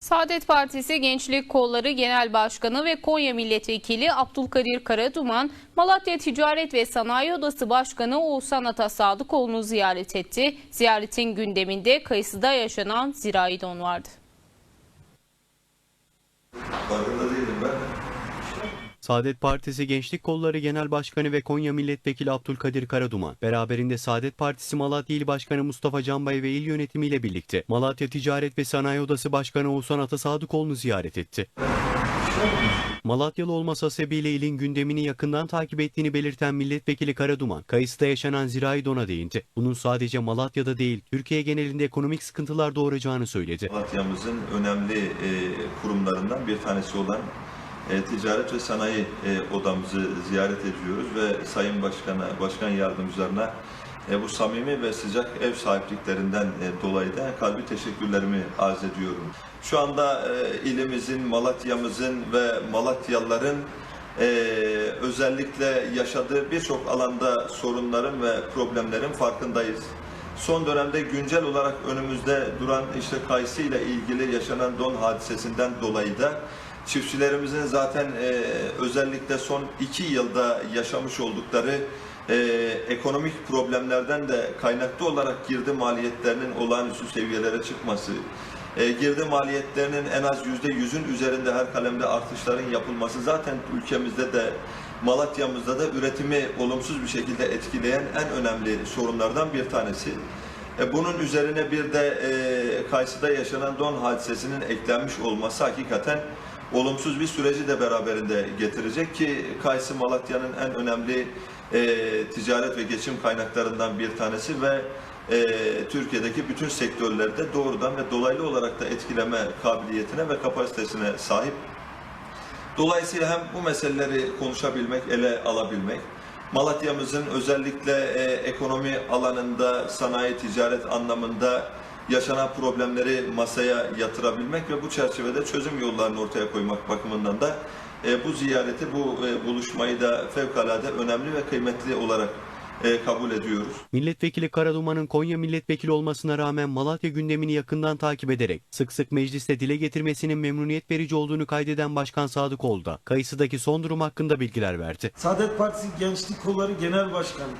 Saadet Partisi Gençlik Kolları Genel Başkanı ve Konya Milletvekili Abdülkadir Karaduman, Malatya Ticaret ve Sanayi Odası Başkanı Oğuzhan Atasadıkoğlu'nu ziyaret etti. Ziyaretin gündeminde kayısıda yaşanan zirai don vardı. Saadet Partisi Gençlik Kolları Genel Başkanı ve Konya Milletvekili Abdülkadir Karaduman, beraberinde Saadet Partisi Malatya İl Başkanı Mustafa Canbay ve il yönetimiyle birlikte Malatya Ticaret ve Sanayi Odası Başkanı Oğuzhan Atasadıkoğlu'nu ziyaret etti. Malatyalı olması hasebiyle ilin gündemini yakından takip ettiğini belirten milletvekili Karaduman, kayısıda yaşanan zirai dona değindi. Bunun sadece Malatya'da değil, Türkiye genelinde ekonomik sıkıntılar doğuracağını söyledi. Malatya'mızın önemli e, kurumlarından bir tanesi olan e, Ticaret ve Sanayi e, Odamızı ziyaret ediyoruz ve Sayın Başkan'a, Başkan Yardımcılarına e, bu samimi ve sıcak ev sahipliklerinden e, dolayı da kalbi teşekkürlerimi arz ediyorum. Şu anda e, ilimizin, Malatya'mızın ve Malatyalıların özellikle yaşadığı birçok alanda sorunların ve problemlerin farkındayız. Son dönemde güncel olarak önümüzde duran işte kayısı ile ilgili yaşanan don hadisesinden dolayı da çiftçilerimizin zaten e, özellikle son iki yılda yaşamış oldukları e, ekonomik problemlerden de kaynaklı olarak girdi maliyetlerinin olağanüstü seviyelere çıkması, e, girdi maliyetlerinin en az yüzde yüzün üzerinde her kalemde artışların yapılması zaten ülkemizde de Malatya'mızda da üretimi olumsuz bir şekilde etkileyen en önemli sorunlardan bir tanesi. E, bunun üzerine bir de e, Kayısı'da yaşanan don hadisesinin eklenmiş olması hakikaten olumsuz bir süreci de beraberinde getirecek ki Kayısı Malatya'nın en önemli e, ticaret ve geçim kaynaklarından bir tanesi ve e, Türkiye'deki bütün sektörlerde doğrudan ve dolaylı olarak da etkileme kabiliyetine ve kapasitesine sahip. Dolayısıyla hem bu meseleleri konuşabilmek, ele alabilmek, Malatya'mızın özellikle e, ekonomi alanında, sanayi, ticaret anlamında yaşanan problemleri masaya yatırabilmek ve bu çerçevede çözüm yollarını ortaya koymak bakımından da e, bu ziyareti, bu e, buluşmayı da fevkalade önemli ve kıymetli olarak e, kabul ediyoruz. Milletvekili Karaduman'ın Konya milletvekili olmasına rağmen Malatya gündemini yakından takip ederek sık sık mecliste dile getirmesinin memnuniyet verici olduğunu kaydeden Başkan Sadıkoğlu da kayısıdaki son durum hakkında bilgiler verdi. Saadet Partisi Gençlik Kolları Genel Başkanı,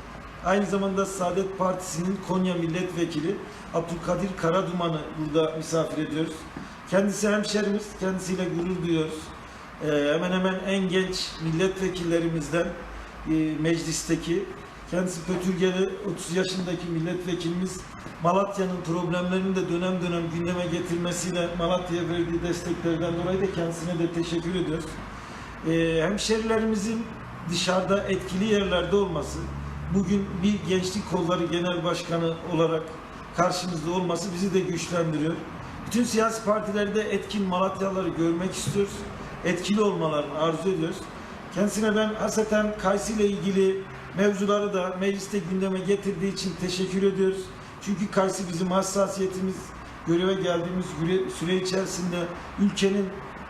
aynı zamanda Saadet Partisi'nin Konya Milletvekili Abdülkadir Karaduman'ı burada misafir ediyoruz. Kendisi hemşerimiz, kendisiyle gurur duyuyoruz. Ee, hemen hemen en genç milletvekillerimizden e, meclisteki. Kendisi Pötürgeli 30 yaşındaki milletvekilimiz Malatya'nın problemlerini de dönem dönem gündeme getirmesiyle Malatya'ya verdiği desteklerden dolayı da kendisine de teşekkür ediyoruz. Ee, hemşerilerimizin dışarıda etkili yerlerde olması, bugün bir gençlik kolları genel başkanı olarak karşımızda olması bizi de güçlendiriyor. Bütün siyasi partilerde etkin Malatyalıları görmek istiyoruz. Etkili olmalarını arzu ediyoruz. Kendisine ben hasreten Kaysı ile ilgili mevzuları da mecliste gündeme getirdiği için teşekkür ediyoruz. Çünkü Kaysı bizim hassasiyetimiz, göreve geldiğimiz süre içerisinde ülkenin,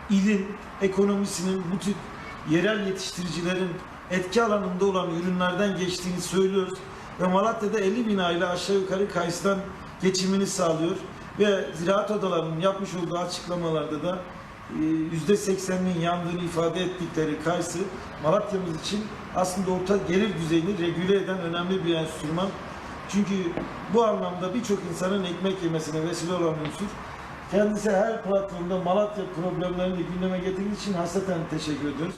ilin, ekonomisinin bu tip yerel yetiştiricilerin etki alanında olan ürünlerden geçtiğini söylüyoruz. Ve Malatya'da 50 bin aile aşağı yukarı Kayısı'dan geçimini sağlıyor. Ve ziraat odalarının yapmış olduğu açıklamalarda da e, %80'inin yandığını ifade ettikleri Kayısı Malatya'mız için aslında orta gelir düzeyini regüle eden önemli bir enstrüman. Çünkü bu anlamda birçok insanın ekmek yemesine vesile olan unsur. Kendisi her platformda Malatya problemlerini gündeme getirdiği için hasreten teşekkür ediyoruz.